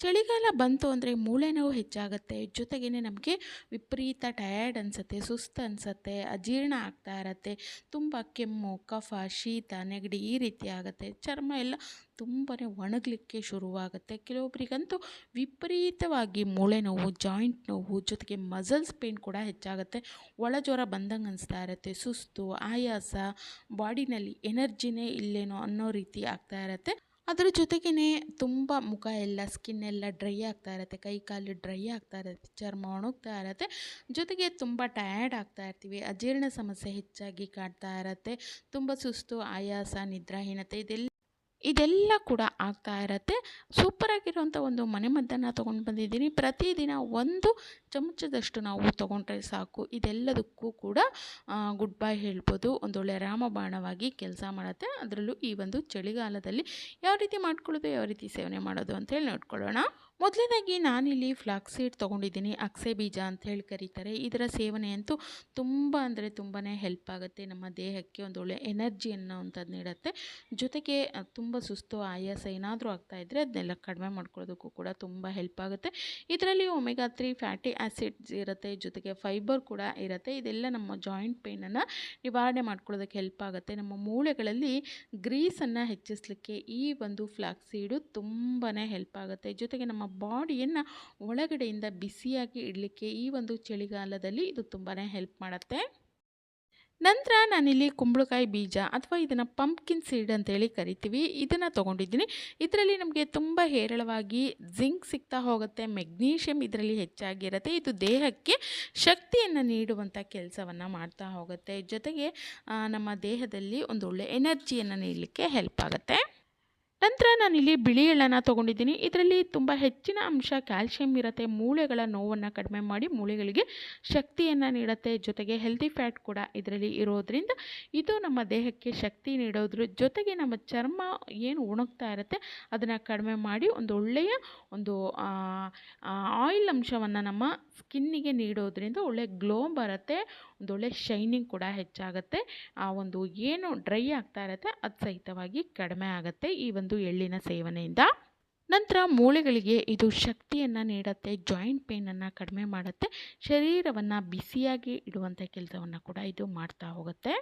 ಚಳಿಗಾಲ ಬಂತು ಅಂದರೆ ಮೂಳೆ ನೋವು ಹೆಚ್ಚಾಗುತ್ತೆ. ಜೊತೆಗೇ ನಮಗೆ ವಿಪರೀತ ಟಯರ್ಡ್ ಅನಿಸುತ್ತೆ, ಸುಸ್ತು ಅನಿಸುತ್ತೆ, ಅಜೀರ್ಣ ಆಗ್ತಾ ಇರತ್ತೆ. ತುಂಬ ಕೆಮ್ಮು, ಕಫ, ಶೀತ, ನೆಗಡಿ ಈ ರೀತಿ ಆಗುತ್ತೆ. ಚರ್ಮ ಎಲ್ಲ ತುಂಬಾ ಒಣಗಲಿಕ್ಕೆ ಶುರುವಾಗುತ್ತೆ. ಕೆಲವೊಬ್ಬರಿಗಂತೂ ವಿಪರೀತವಾಗಿ ಮೂಳೆ ನೋವು ಜಾಯಿಂಟ್ ನೋವು, ಜೊತೆಗೆ ಮಸಲ್ಸ್ ಪೇಯ್ನ್ ಕೂಡ ಹೆಚ್ಚಾಗುತ್ತೆ. ಒಳ ಜ್ವರ ಬಂದಂಗೆ ಅನಿಸ್ತಾ ಇರುತ್ತೆ. ಸುಸ್ತು, ಆಯಾಸ ಬಾಡಿನಲ್ಲಿ ಎನರ್ಜಿನೇ ಇಲ್ಲೇನೋ ಅನ್ನೋ ರೀತಿ ಆಗ್ತಾ ಇರತ್ತೆ. ಅದ್ರ ಜೊತೆಗೇ ತುಂಬ ಮುಖ ಎಲ್ಲ ಸ್ಕಿನ್ ಎಲ್ಲ ಡ್ರೈ ಆಗ್ತಾ ಇರುತ್ತೆ, ಕೈ ಕಾಲು ಡ್ರೈ ಆಗ್ತಾ ಇರುತ್ತೆ, ಚರ್ಮ ಒಣಗ್ತಾ ಇರುತ್ತೆ. ಜೊತೆಗೆ ತುಂಬ ಟಯರ್ಡ್ ಆಗ್ತಾ ಇರ್ತೀವಿ. ಅಜೀರ್ಣ ಸಮಸ್ಯೆ ಹೆಚ್ಚಾಗಿ ಕಾಡ್ತಾ ಇರುತ್ತೆ. ತುಂಬ ಸುಸ್ತು, ಆಯಾಸ, ನಿದ್ರಾಹೀನತೆ ಇದೆಲ್ಲ ಇದೆಲ್ಲ ಕೂಡ ಆಗ್ತಾ ಇರತ್ತೆ. ಸೂಪರಾಗಿರುವಂಥ ಒಂದು ಮನೆಮದ್ದನ್ನು ತೊಗೊಂಡು ಬಂದಿದ್ದೀನಿ. ಪ್ರತಿದಿನ ಒಂದು ಚಮಚದಷ್ಟು ನಾವು ತೊಗೊಂಡ್ರೆ ಸಾಕು. ಇದೆಲ್ಲದಕ್ಕೂ ಕೂಡ ಗುಡ್ ಬೈ ಹೇಳ್ಬೋದು. ಒಂದೊಳ್ಳೆ ರಾಮಬಾಣವಾಗಿ ಕೆಲಸ ಮಾಡುತ್ತೆ. ಅದರಲ್ಲೂ ಈ ಒಂದು ಚಳಿಗಾಲದಲ್ಲಿ ಯಾವ ರೀತಿ ಮಾಡ್ಕೊಳ್ಳೋದು, ಯಾವ ರೀತಿ ಸೇವನೆ ಮಾಡೋದು ಅಂತೇಳಿ ನೋಡ್ಕೊಳ್ಳೋಣ. ಮೊದಲನೇದಾಗಿ ನಾನಿಲ್ಲಿ ಫ್ಲಾಕ್ಸ್ ಸೀಡ್ ತೊಗೊಂಡಿದ್ದೀನಿ, ಅಕ್ಸೆ ಬೀಜ ಅಂತ ಹೇಳಿ ಕರೀತಾರೆ. ಇದರ ಸೇವನೆ ಅಂತೂ ತುಂಬ ಅಂದರೆ ತುಂಬಾ ಹೆಲ್ಪ್ ಆಗುತ್ತೆ. ನಮ್ಮ ದೇಹಕ್ಕೆ ಒಂದು ಒಂದೊಳ್ಳೆ ಎನರ್ಜಿ ಅನ್ನೋವಂಥದ್ದು ನೀಡುತ್ತೆ. ಜೊತೆಗೆ ತುಂಬ ಸುಸ್ತು, ಆಯಾಸ ಏನಾದರೂ ಆಗ್ತಾಯಿದ್ರೆ ಅದನ್ನೆಲ್ಲ ಕಡಿಮೆ ಮಾಡ್ಕೊಳ್ಳೋದಕ್ಕೂ ಕೂಡ ತುಂಬ ಹೆಲ್ಪ್ ಆಗುತ್ತೆ. ಇದರಲ್ಲಿ ಒಮೆಗಾ ತ್ರೀ ಫ್ಯಾಟಿ ಆ್ಯಸಿಡ್ಸ್ ಇರುತ್ತೆ, ಜೊತೆಗೆ ಫೈಬರ್ ಕೂಡ ಇರುತ್ತೆ. ಇದೆಲ್ಲ ನಮ್ಮ ಜಾಯಿಂಟ್ ಪೇಯ್ನನ್ನು ನಿವಾರಣೆ ಮಾಡ್ಕೊಳ್ಳೋದಕ್ಕೆ ಹೆಲ್ಪ್ ಆಗುತ್ತೆ. ನಮ್ಮ ಮೂಳೆಗಳಲ್ಲಿ ಗ್ರೀಸನ್ನು ಹೆಚ್ಚಿಸಲಿಕ್ಕೆ ಈ ಒಂದು ಫ್ಲಾಕ್ಸ್ ಸೀಡು ತುಂಬಾ ಹೆಲ್ಪ್ ಆಗುತ್ತೆ. ಜೊತೆಗೆ ನಮ್ಮ ಬಾಡಿಯನ್ನು ಒಳಗಡೆಯಿಂದ ಬಿಸಿಯಾಗಿ ಇಡಲಿಕ್ಕೆ ಈ ಒಂದು ಚಳಿಗಾಲದಲ್ಲಿ ಇದು ತುಂಬಾ ಹೆಲ್ಪ್ ಮಾಡುತ್ತೆ. ನಂತರ ನಾನಿಲ್ಲಿ ಕುಂಬಳಕಾಯಿ ಬೀಜ ಅಥವಾ ಇದನ್ನು ಪಂಪ್ಕಿನ್ ಸೀಡ್ ಅಂತೇಳಿ ಕರಿತೀವಿ, ಇದನ್ನು ತೊಗೊಂಡಿದ್ದೀನಿ. ಇದರಲ್ಲಿ ನಮಗೆ ತುಂಬ ಹೇರಳವಾಗಿ ಜಿಂಕ್ ಸಿಗ್ತಾ ಹೋಗುತ್ತೆ ಮೆಗ್ನೀಷಿಯಮ್ ಇದರಲ್ಲಿ ಹೆಚ್ಚಾಗಿರುತ್ತೆ, ಇದು ದೇಹಕ್ಕೆ ಶಕ್ತಿಯನ್ನು ನೀಡುವಂಥ ಕೆಲಸವನ್ನು ಮಾಡ್ತಾ ಹೋಗುತ್ತೆ. ಜೊತೆಗೆ ನಮ್ಮ ದೇಹದಲ್ಲಿ ಒಂದು ಒಳ್ಳೆ ಎನರ್ಜಿಯನ್ನು ನೀಡಲಿಕ್ಕೆ ಹೆಲ್ಪ್ ಆಗುತ್ತೆ. ನಂತರ ನಾನಿಲ್ಲಿ ಬಿಳಿ ಎಳ್ಳನ್ನು ತೊಗೊಂಡಿದ್ದೀನಿ. ಇದರಲ್ಲಿ ತುಂಬ ಹೆಚ್ಚಿನ ಅಂಶ ಕ್ಯಾಲ್ಸಿಯಂ ಇರುತ್ತೆ. ಮೂಳೆಗಳ ನೋವನ್ನು ಕಡಿಮೆ ಮಾಡಿ ಮೂಳೆಗಳಿಗೆ ಶಕ್ತಿಯನ್ನು ನೀಡುತ್ತೆ. ಜೊತೆಗೆ ಹೆಲ್ದಿ ಫ್ಯಾಟ್ ಕೂಡ ಇದರಲ್ಲಿ ಇರೋದ್ರಿಂದ ಇದು ನಮ್ಮ ದೇಹಕ್ಕೆ ಶಕ್ತಿ ನೀಡೋದ್ರ ಜೊತೆಗೆ ನಮ್ಮ ಚರ್ಮ ಏನು ಉಣಗ್ತಾ ಇರುತ್ತೆ, ಅದನ್ನು ಕಡಿಮೆ ಮಾಡಿ ಒಂದು ಒಳ್ಳೆಯ ಒಂದು ಆಯಿಲ್ ಅಂಶವನ್ನು ನಮ್ಮ ಸ್ಕಿನ್ನಿಗೆ ನೀಡೋದ್ರಿಂದ ಒಳ್ಳೆ ಗ್ಲೋ ಬರುತ್ತೆ ಒಂದೊಳ್ಳೆ ಶೈನಿಂಗ್ ಕೂಡ ಹೆಚ್ಚಾಗುತ್ತೆ. ಆ ಒಂದು ಏನು ಡ್ರೈ ಆಗ್ತಾ ಇರುತ್ತೆ, ಅದು ಸಹಿತವಾಗಿ ಕಡಿಮೆ ಆಗುತ್ತೆ ಈ ಒಂದು ಎಳ್ಳಿನ ಸೇವನೆಯಿಂದ. ನಂತರ ಮೂಳೆಗಳಿಗೆ ಇದು ಶಕ್ತಿಯನ್ನು ನೀಡುತ್ತೆ, ಜಾಯಿಂಟ್ ಪೇಯ್ನನ್ನು ಕಡಿಮೆ ಮಾಡುತ್ತೆ, ಶರೀರವನ್ನು ಬಿಸಿಯಾಗಿ ಇಡುವಂಥ ಕೆಲಸವನ್ನು ಕೂಡ ಇದು ಮಾಡ್ತಾ ಹೋಗುತ್ತೆ.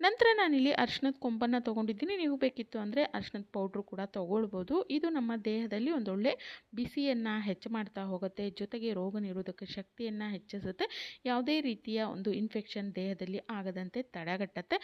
ನಂತರ ನಾನಿಲ್ಲಿ ಅರ್ಶಿನದ ಕೊಂಬನ್ನು ತೊಗೊಂಡಿದ್ದೀನಿ. ನೀವು ಬೇಕಿತ್ತು ಅಂದರೆ ಅರ್ಶಿನದ ಪೌಡ್ರು ಕೂಡ ತೊಗೊಳ್ಬೋದು. ಇದು ನಮ್ಮ ದೇಹದಲ್ಲಿ ಒಂದೊಳ್ಳೆ ಬಿಸಿಯನ್ನು ಹೆಚ್ಚು ಮಾಡ್ತಾ ಹೋಗುತ್ತೆ. ಜೊತೆಗೆ ರೋಗ ನಿರೋಧಕ ಶಕ್ತಿಯನ್ನು ಹೆಚ್ಚಿಸುತ್ತೆ. ಯಾವುದೇ ರೀತಿಯ ಒಂದು ಇನ್ಫೆಕ್ಷನ್ ದೇಹದಲ್ಲಿ ಆಗದಂತೆ ತಡೆಗಟ್ಟುತ್ತೆ.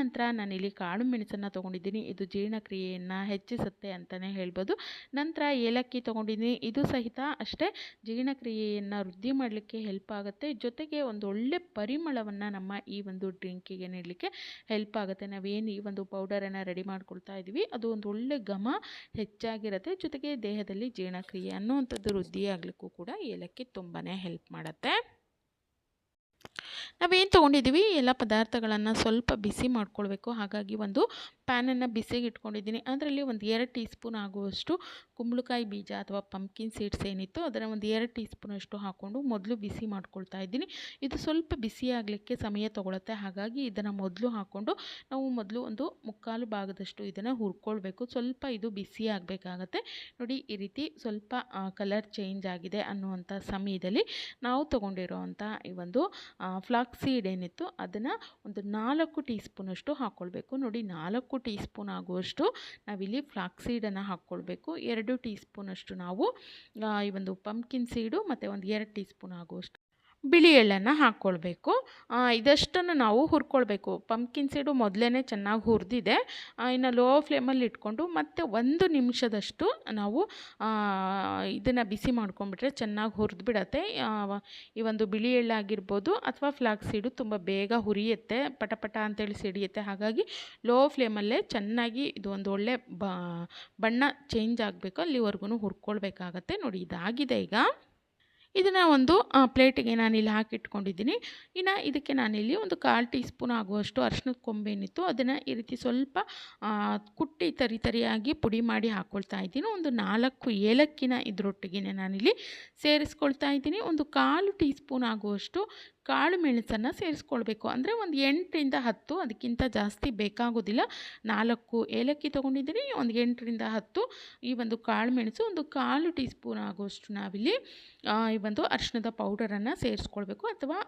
ನಂತರ ನಾನಿಲ್ಲಿ ಕಾಳು ಮೆಣಸನ್ನು ತೊಗೊಂಡಿದ್ದೀನಿ. ಇದು ಜೀರ್ಣಕ್ರಿಯೆಯನ್ನು ಹೆಚ್ಚಿಸುತ್ತೆ ಅಂತಲೇ ಹೇಳ್ಬೋದು. ನಂತರ ಏಲಕ್ಕಿ ತೊಗೊಂಡಿದ್ದೀನಿ. ಇದು ಸಹಿತ ಅಷ್ಟೇ ಜೀರ್ಣಕ್ರಿಯೆಯನ್ನು ವೃದ್ಧಿ ಮಾಡಲಿಕ್ಕೆ ಹೆಲ್ಪ್ ಆಗುತ್ತೆ. ಜೊತೆಗೆ ಒಂದು ಒಳ್ಳೆ ಪರಿಮಳವನ್ನು ನಮ್ಮ ಈ ಒಂದು ಡ್ರಿಂಕಿಗೆ ನೀಡಲಿಕ್ಕೆ ಹೆಲ್ಪ್ ಆಗುತ್ತೆ. ನಾವೇನು ಈ ಒಂದು ಪೌಡರನ್ನು ರೆಡಿ ಮಾಡ್ಕೊಳ್ತಾ ಇದ್ದೀವಿ ಅದು ಒಂದು ಒಳ್ಳೆ ಘಮ ಹೆಚ್ಚಾಗಿರುತ್ತೆ. ಜೊತೆಗೆ ದೇಹದಲ್ಲಿ ಜೀರ್ಣಕ್ರಿಯೆ ಅನ್ನುವಂಥದ್ದು ವೃದ್ಧಿಯಾಗಲಿಕ್ಕೂ ಕೂಡ ಏಲಕ್ಕಿ ತುಂಬಾ ಹೆಲ್ಪ್ ಮಾಡುತ್ತೆ. ನಾವೇನು ತೊಗೊಂಡಿದ್ದೀವಿ ಎಲ್ಲ ಪದಾರ್ಥಗಳನ್ನು ಸ್ವಲ್ಪ ಬಿಸಿ ಮಾಡ್ಕೊಳ್ಬೇಕು. ಹಾಗಾಗಿ ಒಂದು ಪ್ಯಾನನ್ನು ಬಿಸಿಗೆ ಇಟ್ಕೊಂಡಿದ್ದೀನಿ. ಅದರಲ್ಲಿ ಒಂದು ಎರಡು ಟೀ ಸ್ಪೂನ್ ಆಗುವಷ್ಟು ಕುಂಬಳಕಾಯಿ ಬೀಜ ಅಥವಾ ಪಂಪ್ಕಿನ್ ಸೀಡ್ಸ್ ಏನಿತ್ತು ಅದರ ಒಂದು ಎರಡು ಟೀ ಸ್ಪೂನಷ್ಟು ಹಾಕ್ಕೊಂಡು ಮೊದಲು ಬಿಸಿ ಮಾಡ್ಕೊಳ್ತಾ ಇದ್ದೀನಿ. ಇದು ಸ್ವಲ್ಪ ಬಿಸಿ ಆಗಲಿಕ್ಕೆ ಸಮಯ ತೊಗೊಳುತ್ತೆ. ಹಾಗಾಗಿ ಇದನ್ನು ಮೊದಲು ಹಾಕ್ಕೊಂಡು ನಾವು ಮೊದಲು ಒಂದು ಮುಕ್ಕಾಲು ಭಾಗದಷ್ಟು ಇದನ್ನು ಹುರ್ಕೊಳ್ಬೇಕು. ಸ್ವಲ್ಪ ಇದು ಬಿಸಿ ಆಗಬೇಕಾಗತ್ತೆ. ನೋಡಿ, ಈ ರೀತಿ ಸ್ವಲ್ಪ ಕಲರ್ ಚೇಂಜ್ ಆಗಿದೆ ಅನ್ನುವಂಥ ಸಮಯದಲ್ಲಿ ನಾವು ತೊಗೊಂಡಿರೋವಂಥ ಈ ಒಂದು ಫ್ಲಾಕ್ಸ್ ಸೀಡ್ ಏನಿತ್ತು ಅದನ್ನು ಒಂದು ನಾಲ್ಕು ಟೀ ಸ್ಪೂನಷ್ಟು ಹಾಕ್ಕೊಳ್ಬೇಕು ನೋಡಿ, ನಾಲ್ಕು ಟೀ ಸ್ಪೂನ್ ಆಗುವಷ್ಟು ನಾವಿಲ್ಲಿ ಫ್ಲಾಕ್ಸ್ ಸೀಡನ್ನು ಹಾಕ್ಕೊಳ್ಬೇಕು ಎರಡು ಟೀ ಸ್ಪೂನಷ್ಟು ನಾವು ಈ ಒಂದು ಪಂಪ್ಕಿನ್ ಸೀಡು ಮತ್ತು ಒಂದು ಎರಡು ಟೀ ಸ್ಪೂನ್ ಆಗುವಷ್ಟು. ಬಿಳಿ ಎಳ್ಳನ್ನು ಹಾಕ್ಕೊಳ್ಬೇಕು. ಇದಷ್ಟನ್ನು ನಾವು ಹುರ್ಕೊಳ್ಬೇಕು. ಪಂಪ್ಕಿನ್ ಸೀಡು ಮೊದಲೇ ಚೆನ್ನಾಗಿ ಹುರಿದಿದೆ. ಇನ್ನು ಲೋ ಫ್ಲೇಮಲ್ಲಿ ಇಟ್ಕೊಂಡು ಮತ್ತು ಒಂದು ನಿಮಿಷದಷ್ಟು ನಾವು ಇದನ್ನು ಬಿಸಿ ಮಾಡ್ಕೊಂಬಿಟ್ರೆ ಚೆನ್ನಾಗಿ ಹುರಿದು ಬಿಡತ್ತೆ ಈ ಒಂದು ಬಿಳಿ ಎಳ್ಳಾಗಿರ್ಬೋದು ಅಥವಾ ಫ್ಲಾಕ್ ಸೀಡು ತುಂಬ ಬೇಗ ಹುರಿಯುತ್ತೆ ಪಟ ಪಟ ಅಂತೇಳಿ ಸಿಡಿಯುತ್ತೆ. ಹಾಗಾಗಿ ಲೋ ಫ್ಲೇಮಲ್ಲೇ ಚೆನ್ನಾಗಿ ಇದು ಒಂದು ಒಳ್ಳೆ ಬಣ್ಣ ಚೇಂಜ್ ಆಗಬೇಕು. ಅಲ್ಲಿವರೆಗೂ ಹುರ್ಕೊಳ್ಬೇಕಾಗತ್ತೆ. ನೋಡಿ, ಇದಾಗಿದೆ ಈಗ. ಇದನ್ನು ಒಂದು ಪ್ಲೇಟಿಗೆ ನಾನಿಲ್ಲಿ ಹಾಕಿಟ್ಕೊಂಡಿದ್ದೀನಿ. ಇನ್ನು ಇದಕ್ಕೆ ನಾನಿಲ್ಲಿ ಒಂದು ಕಾಲು ಟೀ ಸ್ಪೂನ್ ಆಗುವಷ್ಟು ಅರಿಶಿನದ ಕೊಂಬೇನಿತ್ತು. ಅದನ್ನು ಈ ರೀತಿ ಸ್ವಲ್ಪ ಕುಟ್ಟಿ ತರಿ ತರಿಯಾಗಿ ಪುಡಿ ಮಾಡಿ ಹಾಕ್ಕೊಳ್ತಾ ಇದ್ದೀನಿ. ಒಂದು ನಾಲ್ಕು ಏಲಕ್ಕಿನ ಇದರೊಟ್ಟಿಗೆ ನಾನಿಲ್ಲಿ ಸೇರಿಸ್ಕೊಳ್ತಾ ಇದ್ದೀನಿ. ಒಂದು ಕಾಲು ಟೀ ಸ್ಪೂನ್ ಆಗುವಷ್ಟು ಕಾಳು ಮೆಣಸನ್ನು ಸೇರಿಸ್ಕೊಳ್ಬೇಕು. ಅಂದರೆ ಒಂದು ಎಂಟರಿಂದ ಹತ್ತು, ಅದಕ್ಕಿಂತ ಜಾಸ್ತಿ ಬೇಕಾಗೋದಿಲ್ಲ. ನಾಲ್ಕು ಏಲಕ್ಕಿ ತೊಗೊಂಡಿದ್ದೀನಿ. ಒಂದು ಎಂಟರಿಂದ ಹತ್ತು ಈ ಒಂದು ಕಾಳು ಮೆಣಸು, ಒಂದು ಕಾಲು ಟೀ ಸ್ಪೂನ್ ಆಗುವಷ್ಟು ನಾವಿಲ್ಲಿ ಈ ಒಂದು ಅರಿಶಿಣದ ಪೌಡರನ್ನು ಸೇರಿಸ್ಕೊಳ್ಬೇಕು ಅಥವಾ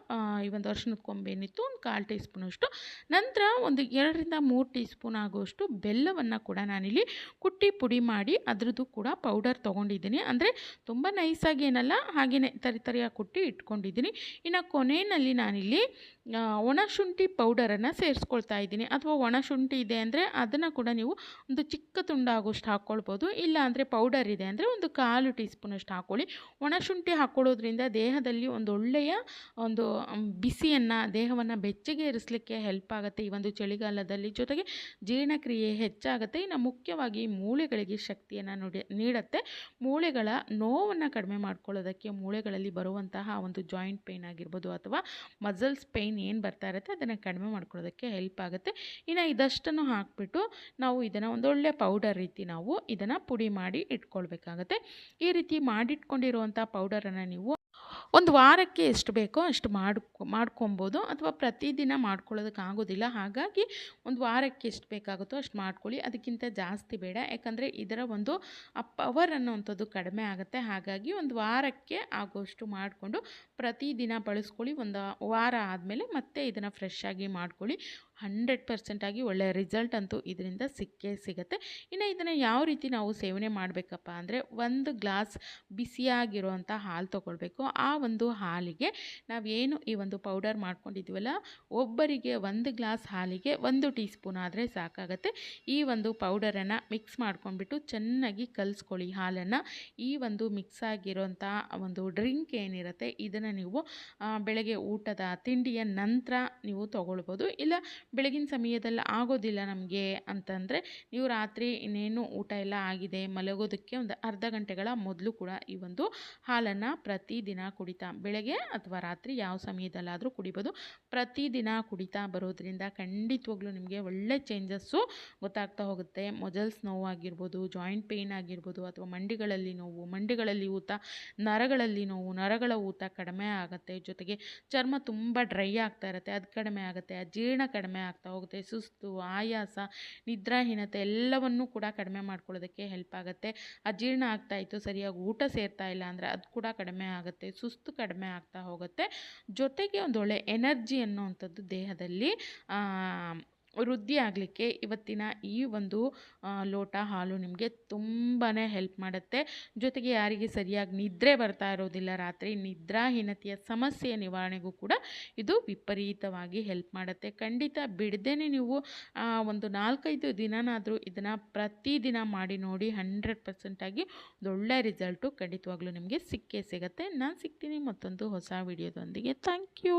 ಈ ಒಂದು ಅರಿಶಿಣದ ಕೊಂಬೆನಿತ್ತು ಒಂದು ಕಾಲು ಟೀ ಸ್ಪೂನಷ್ಟು ನಂತರ ಒಂದು ಎರಡರಿಂದ ಮೂರು ಟೀ ಸ್ಪೂನ್ ಆಗುವಷ್ಟು ಬೆಲ್ಲವನ್ನು ಕೂಡ ನಾನಿಲ್ಲಿ ಕುಟ್ಟಿ ಪುಡಿ ಮಾಡಿ ಅದರದ್ದು ಕೂಡ ಪೌಡರ್ ತೊಗೊಂಡಿದ್ದೀನಿ. ಅಂದರೆ ತುಂಬ ನೈಸಾಗಿ ಏನಲ್ಲ ಹಾಗೆಯೇ ತರಿ ತರಿಯಾಗಿ ಕುಟ್ಟಿ ಇಟ್ಕೊಂಡಿದ್ದೀನಿ. ಇನ್ನು ಕೊನೆಯಲ್ಲಿ ನಾನಿಲ್ಲಿ ಒಣಶುಂಠಿ ಒಣ ಶುಂಠಿ ಪೌಡರನ್ನು ಸೇರಿಸ್ಕೊಳ್ತಾ ಇದ್ದೀನಿ. ಅಥವಾ ಒಣ ಶುಂಠಿ ಇದೆ ಅಂದರೆ ಅದನ್ನು ಕೂಡ ನೀವು ಒಂದು ಚಿಕ್ಕ ತುಂಡಾಗುವಷ್ಟು ಹಾಕ್ಕೊಳ್ಬೋದು. ಇಲ್ಲ ಅಂದರೆ ಪೌಡರ್ ಇದೆ ಅಂದರೆ ಒಂದು ಕಾಲು ಟೀ ಸ್ಪೂನಷ್ಟು ಹಾಕ್ಕೊಳ್ಳಿ. ಒಣ ಶುಂಠಿ ಹಾಕ್ಕೊಳ್ಳೋದ್ರಿಂದ ದೇಹದಲ್ಲಿ ಒಂದು ಒಳ್ಳೆಯ ಒಂದು ಬಿಸಿಯನ್ನು, ದೇಹವನ್ನು ಬೆಚ್ಚಗೆ ಇರಿಸಲಿಕ್ಕೆ ಹೆಲ್ಪ್ ಆಗುತ್ತೆ ಈ ಒಂದು ಚಳಿಗಾಲದಲ್ಲಿ. ಜೊತೆಗೆ ಜೀರ್ಣಕ್ರಿಯೆ ಹೆಚ್ಚಾಗುತ್ತೆ. ಇನ್ನು ಮುಖ್ಯವಾಗಿ ಮೂಳೆಗಳಿಗೆ ಶಕ್ತಿಯನ್ನು ನುಡಿ, ನೀಡುತ್ತೆ. ಮೂಳೆಗಳ ನೋವನ್ನು ಕಡಿಮೆ ಮಾಡ್ಕೊಳ್ಳೋದಕ್ಕೆ ಮೂಳೆಗಳಲ್ಲಿ ಬರುವಂತಹ ಒಂದು ಜಾಯಿಂಟ್ ಪೇಯ್ನ್ ಆಗಿರ್ಬೋದು ಅಥವಾ ಮಸಲ್ಸ್ ಪೇಯ್ನ್ ಏನು ಬರ್ತಾ ಇರುತ್ತೆ ಅದನ್ನು ಕಡಿಮೆ ಮಾಡ್ಕೊಳ್ಳೋದಕ್ಕೆ ಹೆಲ್ಪ್ ಆಗುತ್ತೆ. ಇನ್ನು ಇದಷ್ಟನ್ನು ಹಾಕಿಬಿಟ್ಟು ನಾವು ಇದನ್ನು ಒಂದೊಳ್ಳೆ ಪೌಡರ್ ರೀತಿ ನಾವು ಇದನ್ನು ಪುಡಿ ಮಾಡಿ ಇಟ್ಕೊಳ್ಬೇಕಾಗತ್ತೆ. ಈ ರೀತಿ ಮಾಡಿಟ್ಕೊಂಡಿರುವಂಥ ಪೌಡರನ್ನು ನೀವು? ಒಂದು ವಾರಕ್ಕೆ ಎಷ್ಟು ಬೇಕೋ ಅಷ್ಟು ಮಾಡ್ಕೊ ಮಾಡ್ಕೊಬೋದು ಅಥವಾ ಪ್ರತಿದಿನ ಮಾಡ್ಕೊಳ್ಳೋದಕ್ಕೆ ಆಗೋದಿಲ್ಲ. ಹಾಗಾಗಿ ಒಂದು ವಾರಕ್ಕೆ ಎಷ್ಟು ಬೇಕಾಗುತ್ತೋ ಅಷ್ಟು ಮಾಡ್ಕೊಳ್ಳಿ. ಅದಕ್ಕಿಂತ ಜಾಸ್ತಿ ಬೇಡ. ಯಾಕಂದರೆ ಇದರ ಒಂದು ಪವರ್ ಅನ್ನೋವಂಥದ್ದು ಕಡಿಮೆ ಆಗುತ್ತೆ. ಹಾಗಾಗಿ ಒಂದು ವಾರಕ್ಕೆ ಆಗೋಷ್ಟು ಮಾಡಿಕೊಂಡು ಪ್ರತಿದಿನ ಬಳಸ್ಕೊಳ್ಳಿ. ಒಂದು ವಾರ ಆದಮೇಲೆ ಮತ್ತೆ ಇದನ್ನು ಫ್ರೆಶ್ ಆಗಿ ಮಾಡ್ಕೊಳ್ಳಿ. ಹಂಡ್ರೆಡ್ ಪರ್ಸೆಂಟಾಗಿ ಒಳ್ಳೆಯ ರಿಸಲ್ಟ್ ಅಂತೂ ಇದರಿಂದ ಸಿಕ್ಕೇ ಸಿಗುತ್ತೆ. ಇನ್ನು ಇದನ್ನು ಯಾವ ರೀತಿ ನಾವು ಸೇವನೆ ಮಾಡಬೇಕಪ್ಪ ಅಂದರೆ ಒಂದು ಗ್ಲಾಸ್ ಬಿಸಿಯಾಗಿರುವಂಥ ಹಾಲು ತೊಗೊಳ್ಬೇಕು. ಆ ಒಂದು ಹಾಲಿಗೆ ನಾವೇನು ಈ ಒಂದು ಪೌಡರ್ ಮಾಡ್ಕೊಂಡಿದ್ದೀವಲ್ಲ ಒಬ್ಬರಿಗೆ ಒಂದು ಗ್ಲಾಸ್ ಹಾಲಿಗೆ ಒಂದು ಟೀ ಸ್ಪೂನ್ ಆದರೆ ಸಾಕಾಗತ್ತೆ. ಈ ಒಂದು ಪೌಡರನ್ನು ಮಿಕ್ಸ್ ಮಾಡ್ಕೊಂಡ್ಬಿಟ್ಟು ಚೆನ್ನಾಗಿ ಕಲಿಸ್ಕೊಳ್ಳಿ ಹಾಲನ್ನು. ಈ ಒಂದು ಮಿಕ್ಸ್ ಆಗಿರೋಂಥ ಒಂದು ಡ್ರಿಂಕ್ ಏನಿರುತ್ತೆ, ಇದನ್ನು ನೀವು ಬೆಳಗ್ಗೆ ಊಟದ ತಿಂಡಿಯ ನಂತರ ನೀವು ತೊಗೊಳ್ಬೋದು. ಇಲ್ಲ ಬೆಳಗಿನ ಸಮಯದಲ್ಲಿ ಆಗೋದಿಲ್ಲ ನಮಗೆ ಅಂತಂದರೆ, ನೀವು ರಾತ್ರಿ ಇನ್ನೇನು ಊಟ ಎಲ್ಲ ಆಗಿದೆ, ಮಲಗೋದಕ್ಕೆ ಒಂದು ಅರ್ಧ ಗಂಟೆಗಳ ಮೊದಲು ಕೂಡ ಈ ಒಂದು ಹಾಲನ್ನು ಪ್ರತಿದಿನ ಕುಡಿತಾ. ಬೆಳಗ್ಗೆ ಅಥವಾ ರಾತ್ರಿ ಯಾವ ಸಮಯದಲ್ಲಾದರೂ ಕುಡಿಬೋದು. ಪ್ರತಿದಿನ ಕುಡಿತಾ ಬರೋದ್ರಿಂದ ಖಂಡಿತವಾಗ್ಲೂ ನಿಮಗೆ ಒಳ್ಳೆ ಚೇಂಜಸ್ಸು ಗೊತ್ತಾಗ್ತಾ ಹೋಗುತ್ತೆ. ಮೊಜಲ್ಸ್ ನೋವಾಗಿರ್ಬೋದು ಜಾಯಿಂಟ್ ಪೇಯ್ನ್ ಆಗಿರ್ಬೋದು ಅಥವಾ ಮಂಡಿಗಳಲ್ಲಿ ನೋವು, ಮಂಡಿಗಳಲ್ಲಿ ಊತ, ನರಗಳಲ್ಲಿ ನೋವು, ನರಗಳ ಊತ ಕಡಿಮೆ ಆಗುತ್ತೆ. ಜೊತೆಗೆ ಚರ್ಮ ತುಂಬ ಡ್ರೈ ಆಗ್ತಾ ಇರುತ್ತೆ, ಅದು ಕಡಿಮೆ ಆಗುತ್ತೆ ಅಜೀರ್ಣ ಕಡಿಮೆ ಆಗ್ತಾ ಹೋಗುತ್ತೆ. ಸುಸ್ತು, ಆಯಾಸ, ನಿದ್ರಾಹೀನತೆ ಎಲ್ಲವನ್ನೂ ಕೂಡ ಕಡಿಮೆ ಮಾಡ್ಕೊಳ್ಳೋದಕ್ಕೆ ಹೆಲ್ಪ್ ಆಗುತ್ತೆ. ಅಜೀರ್ಣ ಆಗ್ತಾ ಇತ್ತು, ಸರಿಯಾಗಿ ಊಟ ಸೇರ್ತಾ ಇಲ್ಲ ಅಂದರೆ ಅದು ಕೂಡ ಕಡಿಮೆ ಆಗುತ್ತೆ. ಸುಸ್ತು ಕಡಿಮೆ ಆಗ್ತಾ ಹೋಗುತ್ತೆ. ಜೊತೆಗೆ ಒಂದು ಒಳ್ಳೆ ಎನರ್ಜಿ ಅನ್ನೋವಂಥದ್ದು ದೇಹದಲ್ಲಿ ವೃದ್ಧಿ ಆಗಲಿಕ್ಕೆ ಇವತ್ತಿನ ಈ ಒಂದು ಲೋಟ ಹಾಲು ನಿಮಗೆ ತುಂಬಾ ಹೆಲ್ಪ್ ಮಾಡುತ್ತೆ. ಜೊತೆಗೆ ಯಾರಿಗೆ ಸರಿಯಾಗಿ ನಿದ್ರೆ ಬರ್ತಾ ಇರೋದಿಲ್ಲ ರಾತ್ರಿ ನಿದ್ರಾಹೀನತೆಯ ಸಮಸ್ಯೆಯ ನಿವಾರಣೆಗೂ ಕೂಡ ಇದು ವಿಪರೀತವಾಗಿ ಹೆಲ್ಪ್ ಮಾಡುತ್ತೆ. ಖಂಡಿತ ಬಿಡದೇ ನೀವು ಒಂದು ನಾಲ್ಕೈದು ದಿನನಾದರೂ ಇದನ್ನು ಪ್ರತಿದಿನ ಮಾಡಿ ನೋಡಿ ಹಂಡ್ರೆಡ್ ಪರ್ಸೆಂಟಾಗಿ ಒಳ್ಳೆ ರಿಸಲ್ಟು ಖಂಡಿತವಾಗ್ಲೂ ನಿಮಗೆ ಸಿಕ್ಕೇ ಸಿಗುತ್ತೆ. ನಾನು ಸಿಗ್ತೀನಿ ಮತ್ತೊಂದು ಹೊಸ ವಿಡಿಯೋದೊಂದಿಗೆ ಥ್ಯಾಂಕ್ ಯು